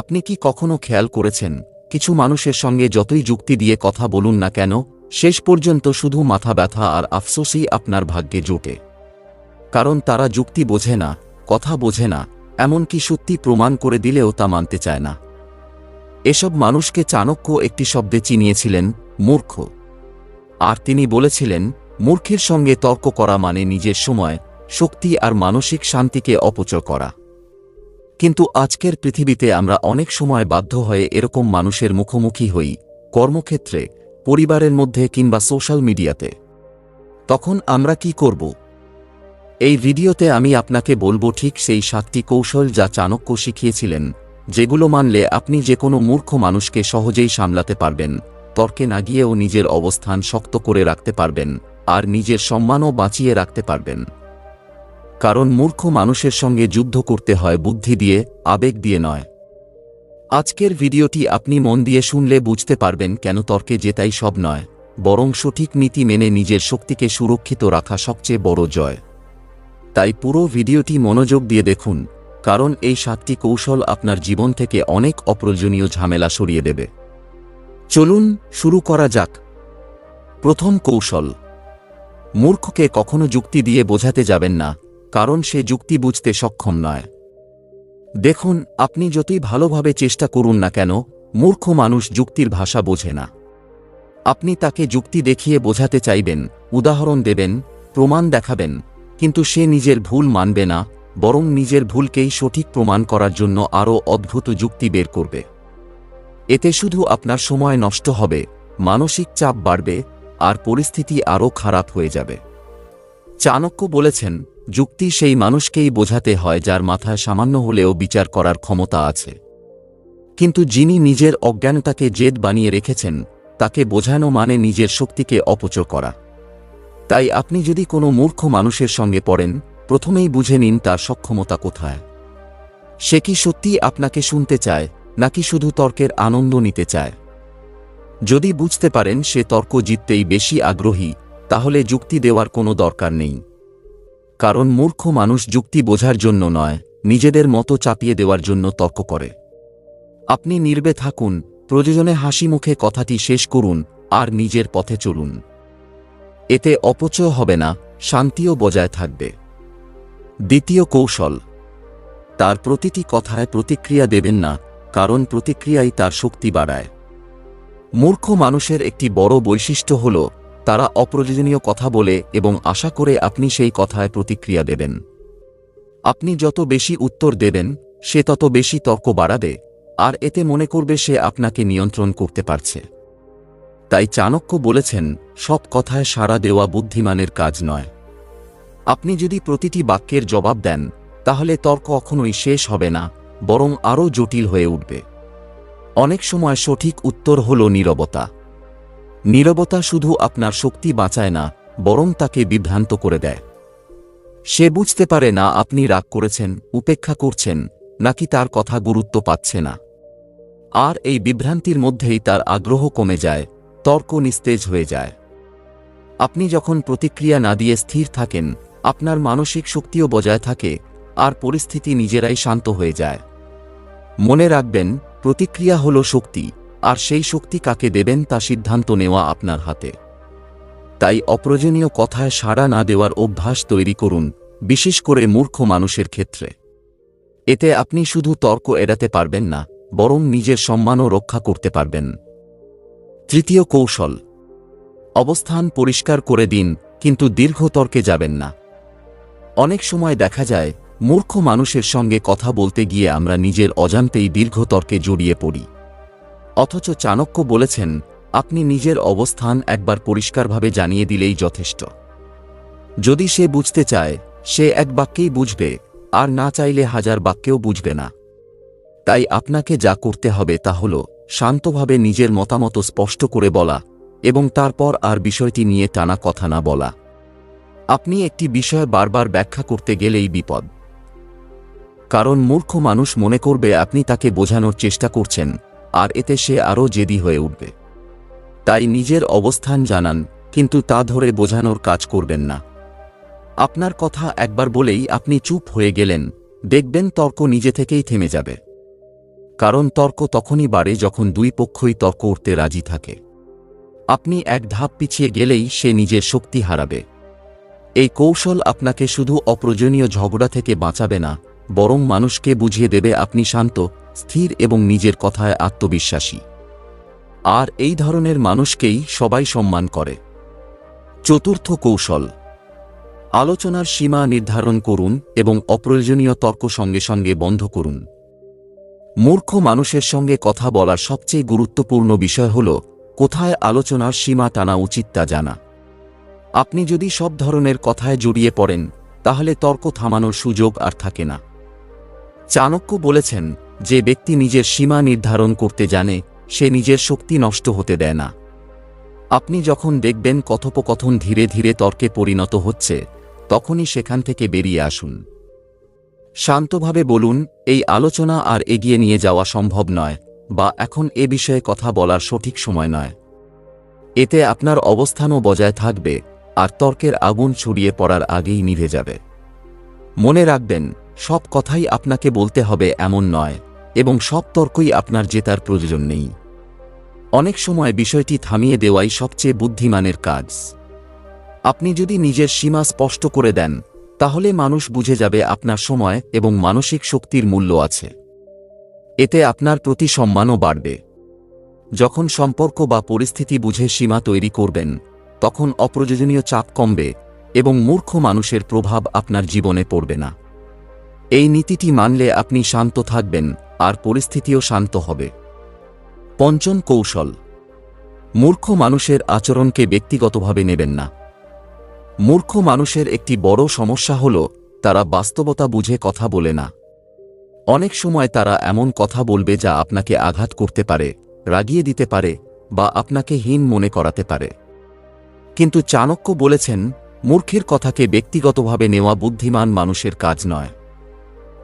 আপনি কি কখনো খেয়াল করেছেন, কিছু মানুষের সঙ্গে যতই যুক্তি দিয়ে কথা বলুন না কেন, শেষ পর্যন্ত শুধু মাথা ব্যথা আর আফসোসই আপনার ভাগ্যে জোটে। কারণ তারা যুক্তি বোঝে না, কথা বোঝে না, এমনকি সত্যি প্রমাণ করে দিলেও তা মানতে চায় না। এসব মানুষকে চাণক্য একটি শব্দে চিনিয়েছিলেন, মূর্খ। আর তিনি বলেছিলেন, মূর্খের সঙ্গে তর্ক করা মানে নিজের সময়, শক্তি আর মানসিক শান্তিকে অপচয় করা। কিন্তু আজকের পৃথিবীতে আমরা অনেক সময় বাধ্য হয়ে এরকম মানুষের মুখোমুখি হই, কর্মক্ষেত্রে, পরিবারের মধ্যে কিংবা সোশ্যাল মিডিয়াতে। তখন আমরা কি করব? এই ভিডিওতে আমি আপনাকে বলব ঠিক সেই সাতটি কৌশল যা চাণক্য শিখিয়েছিলেন, যেগুলো মানলে আপনি যে কোনো মূর্খ মানুষকে সহজেই সামলাতে পারবেন, তর্কে না গিয়েও নিজের অবস্থান শক্ত করে রাখতে পারবেন, আর নিজের সম্মানও বাঁচিয়ে রাখতে পারবেন। কারণ মূর্খ মানুষের সঙ্গে যুদ্ধ করতে হয় বুদ্ধি দিয়ে, আবেগ দিয়ে নয়। আজকের ভিডিওটি আপনি মন দিয়ে শুনলে বুঝতে পারবেন কেন তর্কে জেতাই সব নয়, বরং সঠিক নীতি মেনে নিজের শক্তিকে সুরক্ষিত রাখা সবচেয়ে বড় জয়। তাই পুরো ভিডিওটি মনোযোগ দিয়ে দেখুন, কারণ এই সাতটি কৌশল আপনার জীবন থেকে অনেক অপ্রয়োজনীয় ঝামেলা সরিয়ে দেবে। চলুন শুরু করা যাক। প্রথম কৌশল। মূর্খকে কখনো যুক্তি দিয়ে বোঝাতে যাবেন না কারণ সে যুক্তি বুঝতে সক্ষম নয়। দেখুন, আপনি যতই ভালোভাবে চেষ্টা করুন না কেন, মূর্খ মানুষ যুক্তির ভাষা বোঝে না। আপনি তাকে যুক্তি দেখিয়ে বোঝাতে চাইবেন, উদাহরণ দেবেন, প্রমাণ দেখাবেন, কিন্তু সে নিজের ভুল মানবে না, বরং নিজের ভুলকেই সঠিক প্রমাণ করার জন্য আরও অদ্ভুত যুক্তি বের করবে। এতে শুধু আপনার সময় নষ্ট হবে, মানসিক চাপ বাড়বে, আর পরিস্থিতি আরও খারাপ হয়ে যাবে। চাণক্য বলেছেন, যুক্তি সেই মানুষকেই বোঝাতে হয় যার মাথায় সামান্য হলেও বিচার করার ক্ষমতা আছে। কিন্তু যিনি নিজের অজ্ঞানতাকে জেদ বানিয়ে রেখেছেন, তাকে বোঝানো মানে নিজের শক্তিকে অপচয় করা। তাই আপনি যদি কোনো মূর্খ মানুষের সঙ্গে পড়েন, প্রথমেই বুঝে নিন তার সক্ষমতা কোথায়। সে কি সত্যি আপনাকে শুনতে চায়, নাকি শুধু তর্কের আনন্দ নিতে চায়? যদি বুঝতে পারেন, সে তর্ক জিততেই বেশি আগ্রহী তাহলে যুক্তি দেওয়ার কোনো দরকার নেই। কারণ মূর্খ মানুষ যুক্তি বোঝার জন্য নয়, নিজেদের মতো চাপিয়ে দেওয়ার জন্য তর্ক করে। আপনি নির্বে থাকুন, প্রয়োজনে হাসি মুখে কথাটি শেষ করুন, আর নিজের পথে চলুন। এতে অপচয় হবে না, শান্তিও বজায় থাকবে। দ্বিতীয় কৌশল, তার প্রতিটি কথায় প্রতিক্রিয়া দেবেন না, কারণ প্রতিক্রিয়াই তার শক্তি বাড়ায়। মূর্খ মানুষের একটি বড় বৈশিষ্ট্য হল তারা অপ্রয়োজনীয় কথা বলে এবং আশা করে আপনি সেই কথায় প্রতিক্রিয়া দেবেন। আপনি যত বেশি উত্তর দেবেন, সে তত বেশি তর্ক বাড়াবে, আর এতে মনে করবে সে আপনাকে নিয়ন্ত্রণ করতে পারছে। তাই চাণক্য বলেছেন, সব কথায় সাড়া দেওয়া বুদ্ধিমানের কাজ নয়। আপনি যদি প্রতিটি বাক্যের জবাব দেন, তাহলে তর্ক কখনোই শেষ হবে না, বরং আরও জটিল হয়ে উঠবে। অনেক সময় সঠিক উত্তর হল নীরবতা। নীরবতা শুধু আপনার শক্তি বাঁচায় না, বরং তাকে বিভ্রান্ত করে দেয়। সে বুঝতে পারে না আপনি রাগ করেছেন, উপেক্ষা করছেন, নাকি তার কথা গুরুত্ব পাচ্ছে না। আর এই বিভ্রান্তির মধ্যেই তার আগ্রহ কমে যায়, তর্ক নিস্তেজ হয়ে যায়। আপনি যখন প্রতিক্রিয়া না দিয়ে স্থির থাকেন, আপনার মানসিক শক্তিও বজায় থাকে, আর পরিস্থিতি নিজেরাই শান্ত হয়ে যায়। মনে রাখবেন, প্রতিক্রিয়া হল শক্তি। আর সেই শক্তি কাকে দেবেন তা সিদ্ধান্ত নেওয়া আপনার হাতে। তাই অপ্রয়োজনীয় কথায় সাড়া না দেওয়ার অভ্যাস তৈরি করুন, বিশেষ করে মূর্খ মানুষের ক্ষেত্রে। এতে আপনি শুধু তর্ক এড়াতে পারবেন না, বরং নিজের সম্মানও রক্ষা করতে পারবেন। তৃতীয় কৌশল। অবস্থান পরিষ্কার করে দিন, কিন্তু দীর্ঘ তর্কে যাবেন না। অনেক সময় দেখা যায়, মূর্খ মানুষের সঙ্গে কথা বলতে গিয়ে আমরা নিজের অজান্তেই দীর্ঘ তর্কে জড়িয়ে পড়ি। অথচ চাণক্য বলেছেন, আপনি নিজের অবস্থান একবার পরিষ্কারভাবে জানিয়ে দিলেই যথেষ্ট। যদি সে বুঝতে চায়, সে এক বাক্যেই বুঝবে, আর না চাইলে হাজার বাক্যেও বুঝবে না। তাই আপনাকে যা করতে হবে তা হল, শান্তভাবে নিজের মতামত স্পষ্ট করে বলা এবং তারপর আর বিষয়টি নিয়ে টানা কথা না বলা। আপনি একটি বিষয় বারবার ব্যাখ্যা করতে গেলেই বিপদ। কারণ মূর্খ মানুষ মনে করবে আপনি তাকে বোঝানোর চেষ্টা করছেন আর এতে সে আরও জেদি হয়ে উঠবে। তাই নিজের অবস্থান জানান, কিন্তু তা ধরে বোঝানোর কাজ করবেন না। আপনার কথা একবার বলেই আপনি চুপ হয়ে গেলেন, দেখবেন তর্ক নিজে থেকেই থেমে যাবে। কারণ তর্ক তখনই বাড়ে যখন দুই পক্ষই তর্ক উঠতে রাজি থাকে। আপনি এক ধাপ পিছিয়ে গেলেই সে নিজের শক্তি হারাবে। এই কৌশল আপনাকে শুধু অপ্রয়োজনীয় ঝগড়া থেকে বাঁচাবে না বরং মানুষকে বুঝিয়ে দেবে আপনি শান্ত, স্থির এবং নিজের কথায় আত্মবিশ্বাসী। আর এই ধরনের মানুষকেই সবাই সম্মান করে। চতুর্থ কৌশল। আলোচনার সীমা নির্ধারণ করুন এবং অপ্রয়োজনীয় তর্ক সঙ্গে সঙ্গে বন্ধ করুন। মূর্খ মানুষের সঙ্গে কথা বলার সবচেয়ে গুরুত্বপূর্ণ বিষয় হল, কোথায় আলোচনার সীমা টানা উচিত তা জানা। আপনি যদি সব ধরনের কথায় জড়িয়ে পড়েন, তাহলে তর্ক থামানোর সুযোগ আর থাকে না। চাণক্য বলেছেন, যে ব্যক্তি নিজের সীমা নির্ধারণ করতে জানে, সে নিজের শক্তি নষ্ট হতে দেয় না। আপনি যখন দেখবেন কথোপকথন ধীরে ধীরে তর্কে পরিণত হচ্ছে, তখনই সেখান থেকে বেরিয়ে আসুন। শান্তভাবে বলুন, এই আলোচনা আর এগিয়ে নিয়ে যাওয়া সম্ভব নয়, বা এখন এ বিষয়ে কথা বলার সঠিক সময় নয়। এতে আপনার অবস্থানও বজায় থাকবে, আর তর্কের আগুন ছড়িয়ে পড়ার আগেই নিভে যাবে। মনে রাখবেন সব কথাই আপনাকে বলতে হবে এমন নয়, এবং সব তর্কই আপনার জেতার প্রয়োজন নেই। অনেক সময় বিষয়টি থামিয়ে দেওয়াই সবচেয়ে বুদ্ধিমানের কাজ। আপনি যদি নিজের সীমা স্পষ্ট করে দেন, তাহলে মানুষ বুঝে যাবে আপনার সময় এবং মানসিক শক্তির মূল্য আছে। এতে আপনার প্রতি সম্মানও বাড়বে। যখন সম্পর্ক বা পরিস্থিতি বুঝে সীমা তৈরি করবেন, তখন অপ্রয়োজনীয় চাপ কমবে এবং মূর্খ মানুষের প্রভাব আপনার জীবনে পড়বে না। এই নীতিটি মানলে আপনি শান্ত থাকবেন, আর পরিস্থিতিও শান্ত হবে। পঞ্চম কৌশল। মূর্খ মানুষের আচরণকে ব্যক্তিগতভাবে নেবেন না। মূর্খ মানুষের একটি বড় সমস্যা হল, তারা বাস্তবতা বুঝে কথা বলে না। অনেক সময় তারা এমন কথা বলবে যা আপনাকে আঘাত করতে পারে, রাগিয়ে দিতে পারে, বা আপনাকে হীন মনে করাতে পারে। কিন্তু চাণক্য বলেছেন, মূর্খের কথাকে ব্যক্তিগতভাবে নেওয়া বুদ্ধিমান মানুষের কাজ নয়।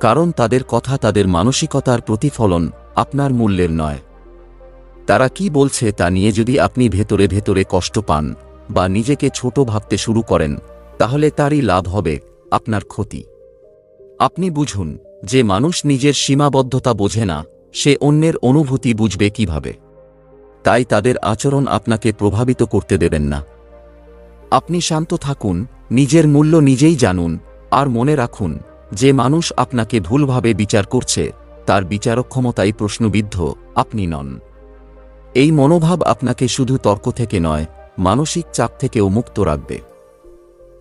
কারণ তাদের কথা তাদের মানসিকতার প্রতিফলন আপনার মূল্যের নয়। তারা কি বলছে তা নিয়ে যদি আপনি ভেতরে ভেতরে কষ্ট পান বা নিজেকে ছোট ভাবতে শুরু করেন, তাহলে তারই লাভ হবে আপনার ক্ষতি। আপনি বুঝুন, যে মানুষ নিজের সীমাবদ্ধতা বোঝে না, সে অন্যের অনুভূতি বুঝবে কীভাবে। তাই তাদের আচরণ আপনাকে প্রভাবিত করতে দেবেন না। আপনি শান্ত থাকুন, নিজের মূল্য নিজেই জানুন, আর মনে রাখুন যে মানুষ আপনাকে ভুলভাবে বিচার করছে, তার বিচারক্ষমতাই প্রশ্নবিদ্ধ, আপনি নন। এই মনোভাব আপনাকে শুধু তর্ক থেকে নয়, মানসিক চাপ থেকেও মুক্ত রাখবে।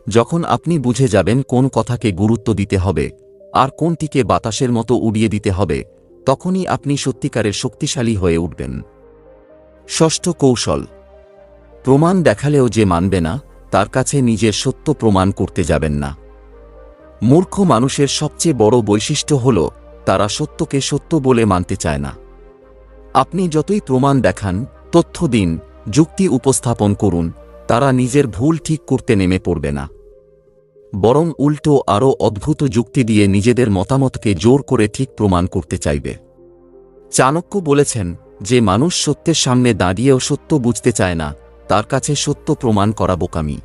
যখন আপনি বুঝে যাবেন কোন কথাকে গুরুত্ব দিতে হবে, আর কোনটিকে বাতাসের মতো উড়িয়ে দিতে হবে, তখনই আপনি সত্যিকারের শক্তিশালী হয়ে উঠবেন। ষষ্ঠ কৌশল। প্রমাণ দেখালেও যে মানবে না, তার কাছে নিজের সত্য প্রমাণ করতে যাবেন না। মূর্খ মানুষের সবচেয়ে বড় বৈশিষ্ট্য হল, তারা সত্যকে সত্য বলে মানতে চায় না। আপনি যতই প্রমাণ দেখান, তথ্য দিন, যুক্তি উপস্থাপন করুন, তারা নিজের ভুল ঠিক করতে নেমে পড়বে না। বরং উল্টো আরও অদ্ভুত যুক্তি দিয়ে নিজেদের মতামতকে জোর করে ঠিক প্রমাণ করতে চাইবে। চাণক্য বলেছেন যে, মানুষ সত্যের সামনে দাঁড়িয়েও সত্য বুঝতে চায় না, তার কাছে সত্য প্রমাণ করা বোকামি।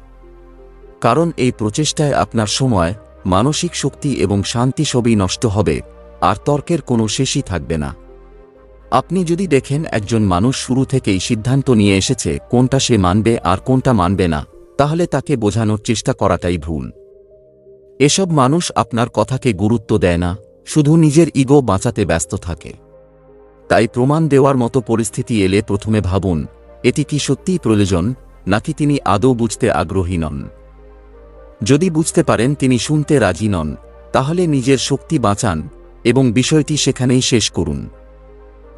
কারণ এই প্রচেষ্টায় আপনার সময় মানসিক শক্তি এবং শান্তি সবই নষ্ট হবে, আর তর্কের কোনো শেষই থাকবে না। আপনি যদি দেখেন একজন মানুষ শুরু থেকেই সিদ্ধান্ত নিয়ে এসেছে কোনটা সে মানবে আর কোনটা মানবে না, তাহলে তাকে বোঝানোর চেষ্টা করাটাই ভুল। এসব মানুষ আপনার কথাকে গুরুত্ব দেয় না, শুধু নিজের ইগো বাঁচাতে ব্যস্ত থাকে। তাই প্রমাণ দেওয়ার মতো পরিস্থিতি এলে প্রথমে ভাবুন, এটি কি সত্যিই প্রয়োজন, নাকি তিনি আদৌ বুঝতে আগ্রহী নন। যদি বুঝতে পারেন তিনি শুনতে রাজি নন, তাহলে নিজের শক্তি বাঁচান এবং বিষয়টি সেখানেই শেষ করুন।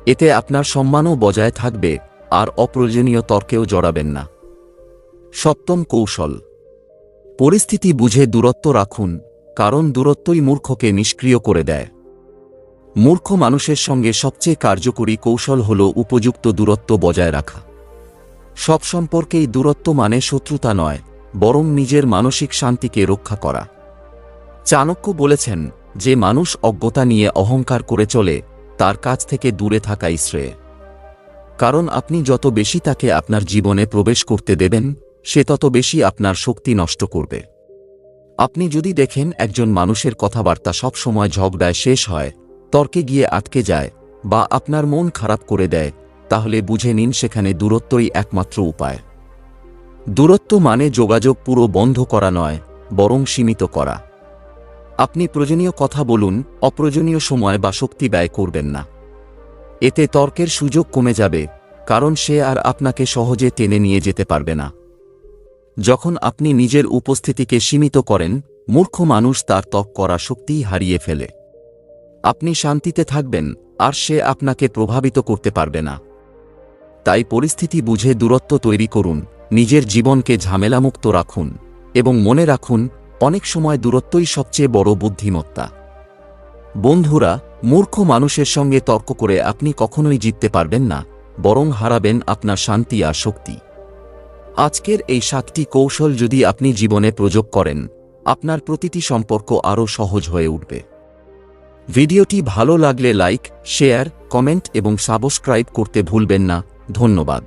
এতে আপনার সম্মানও বজায় থাকবে, আর অপ্রয়োজনীয় তর্কেও জড়াবেন না। সপ্তম কৌশল। পরিস্থিতি বুঝে দূরত্ব রাখুন, কারণ দূরত্বই মূর্খকে নিষ্ক্রিয় করে দেয়। মূর্খ মানুষের সঙ্গে সবচেয়ে কার্যকরী কৌশল হল উপযুক্ত দূরত্ব বজায় রাখা। সব সম্পর্কেই দূরত্ব মানে শত্রুতা নয় বরং নিজের মানসিক শান্তিকে রক্ষা করা। চাণক্য বলেছেন যে মানুষ অজ্ঞতা নিয়ে অহংকার করে চলে, তার কাছ থেকে দূরে থাকাই শ্রেয়। কারণ আপনি যত বেশি তাকে আপনার জীবনে প্রবেশ করতে দেবেন, সে তত বেশি আপনার শক্তি নষ্ট করবে। আপনি যদি দেখেন একজন মানুষের কথাবার্তা সব সময় ঝগড়ায় শেষ হয়, তর্কে গিয়ে আটকে যায়, বা আপনার মন খারাপ করে দেয়, তাহলে বুঝে নিন সেখানে দূরত্বই একমাত্র উপায়। দূরত্ব মানে যোগাযোগ পুরো বন্ধ করা নয়, বরং সীমিত করা। আপনি প্রয়োজনীয় কথা বলুন, অপ্রয়োজনীয় সময় বা শক্তি ব্যয় করবেন না। এতে তর্কের সুযোগ কমে যাবে, কারণ সে আর আপনাকে সহজে টেনে নিয়ে যেতে পারবে না। যখন আপনি নিজের উপস্থিতিকে সীমিত করেন, মূর্খ মানুষ তার ত্বক করা শক্তিই হারিয়ে ফেলে। আপনি শান্তিতে থাকবেন, আর সে আপনাকে প্রভাবিত করতে পারবে না। তাই পরিস্থিতি বুঝে দূরত্ব তৈরি করুন নিজের জীবনকে ঝামেলামুক্ত রাখুন এবং মনে রাখুন, অনেক সময় দূরত্বই সবচেয়ে বড় বুদ্ধিমত্তা। বন্ধুরা, মূর্খ মানুষের সঙ্গে তর্ক করে আপনি কখনোই জিততে পারবেন না, বরং হারাবেন আপনার শান্তি আর শক্তি। আজকের এই সাতটি কৌশল যদি আপনি জীবনে প্রয়োগ করেন, আপনার প্রতিটি সম্পর্ক আরও সহজ হয়ে উঠবে। ভিডিওটি ভালো লাগলে লাইক, শেয়ার, কমেন্ট এবং সাবস্ক্রাইব করতে ভুলবেন না। ধন্যবাদ।